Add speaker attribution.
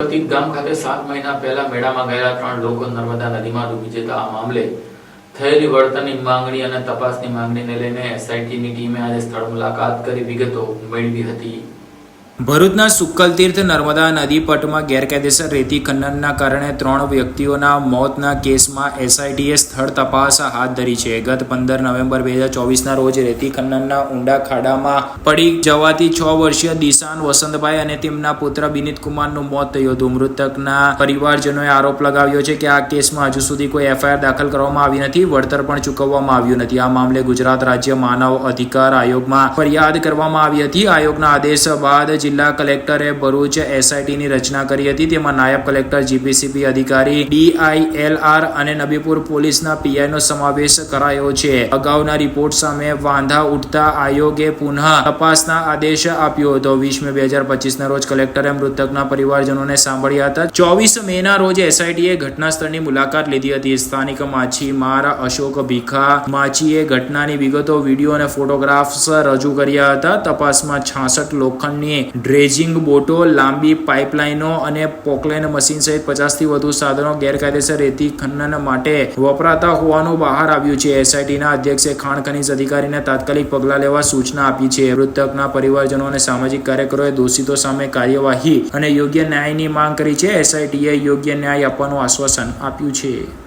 Speaker 1: પ્રતિક ગામ ખાતે સાત મહિના પહેલા મેળામાં ગયેલા ત્રણ લોકો નર્મદા નદીમાં ડૂબી જતા આ મામલે થયેલી વળતરની માંગણી અને તપાસની માંગણીને લઈને એસઆઈટીની ટીમે આજે સ્થળ મુલાકાત કરી. વિગતો મેળવી હતી.
Speaker 2: ભરૂચના સુક્કલતીર્થ નર્મદા નદી પટમાં ગેરકાયદેસર રેતી ખનનના કારણે ત્રણ વ્યક્તિઓના મોતના કેસમાં એસઆઈટીએ સ્થળ તપાસ હાથ ધરી છે. ગત પંદર નવેમ્બર બે હજાર ચોવીસના રોજ રેતી ખનનના ઊંડા ખાડામાં પડી જવાથી છ વર્ષીય દિશાન વસંતભાઈ અને તેમના પુત્ર બિનિત કુમારનું મોત થયું હતું. મૃતકના પરિવારજનોએ આરોપ લગાવ્યો છે કે આ કેસમાં હજુ સુધી કોઈ એફઆઈઆર દાખલ કરવામાં આવી નથી, વળતર પણ ચૂકવવામાં આવ્યું નથી. આ મામલે ગુજરાત રાજ્ય માનવ અધિકાર આયોગમાં ફરિયાદ કરવામાં આવી હતી. આયોગના આદેશ બાદ જિલ્લા કલેક્ટરે ભરૂચ એસઆઈટીની રચના કરી હતી. તેમાં નાયબ કલેક્ટર જીપીસીપી અધિકારી, ડીઆઈએલઆર અને નબીપુર પોલીસના પીઆઈનો સમાવેશ કરાયો છે. અગાઉના રિપોર્ટ સામે વાંધા ઉઠતા આયોગે પુનઃ તપાસના આદેશ આપ્યો હતો. વીસ બે હજાર પચીસના રોજ કલેક્ટરે મૃતકના પરિવારજનોને સાંભળ્યા હતા. ચોવીસ મેના રોજ એસઆઈટીએ ઘટના સ્થળની મુલાકાત લીધી હતી. સ્થાનિક માછીમાર અશોક ભીખા માછીએ ઘટનાની વિગતો, વીડિયો અને ફોટોગ્રાફ્સ રજૂ કર્યા હતા. તપાસમાં છાસઠ લોખંડની ડ્રેજિંગ બોટો, લાંબી પાઇપલાઇનો અને પોકલેન મશીન સહિત પચાસથી વધુ સાધનો ગેરકાયદેસર રેતી ખનન માટે વપરાતા હોવાનું બહાર આવ્યું છે. એસઆઈટીના અધ્યક્ષે ખાણ ખનીજ અધિકારીને તાત્કાલિક પગલાં લેવા સૂચના આપી છે. મૃતકના પરિવારજનો અને સામાજિક કાર્યકરોએ દોષિતો સામે કાર્યવાહી અને યોગ્ય ન્યાયની માંગ કરી છે. એસઆઈટીએ યોગ્ય ન્યાય આપવાનું આશ્વાસન આપ્યું છે.